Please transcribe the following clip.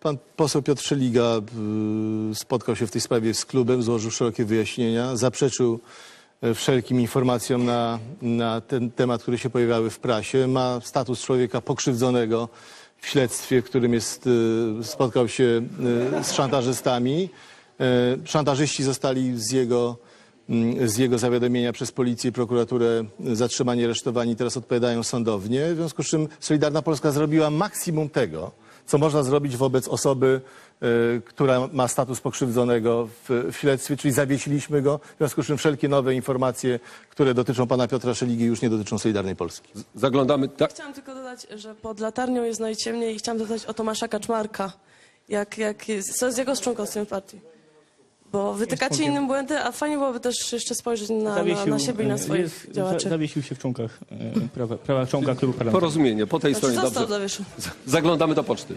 Pan poseł Piotr Szeliga y, spotkał się w tej sprawie z klubem, złożył szerokie wyjaśnienia, zaprzeczył e, wszelkim informacjom na, na ten temat, które się pojawiały w prasie. Ma status człowieka pokrzywdzonego w śledztwie, w którym jest, y, spotkał się y, z szantażystami. E, Szantażyści zostali z jego, mm, z jego zawiadomienia przez policję i prokuraturę zatrzymani, aresztowani, teraz odpowiadają sądownie. W związku z czym Solidarna Polska zrobiła maksimum tego, co można zrobić wobec osoby, y, która ma status pokrzywdzonego w, w śledztwie, czyli zawiesiliśmy go. W związku z czym wszelkie nowe informacje, które dotyczą pana Piotra Szeligi już nie dotyczą Solidarnej Polski. Zaglądamy. Tak? Chciałam tylko dodać, że pod latarnią jest najciemniej i chciałam dodać o Tomasza Kaczmarka. Jak, jak jest, co jest jego z członkostwem w partii? Bo wytykacie innym błędy, a fajnie byłoby też jeszcze spojrzeć na, na, na siebie i na e, swoich jest- za- działaczy. Zawiesił się w członkach e, prawa, prawa członka klubu parlamentarnego. Porozumienie po tej Znaczy stronie. został Dobrze. zawieszony. Zaglądamy do poczty.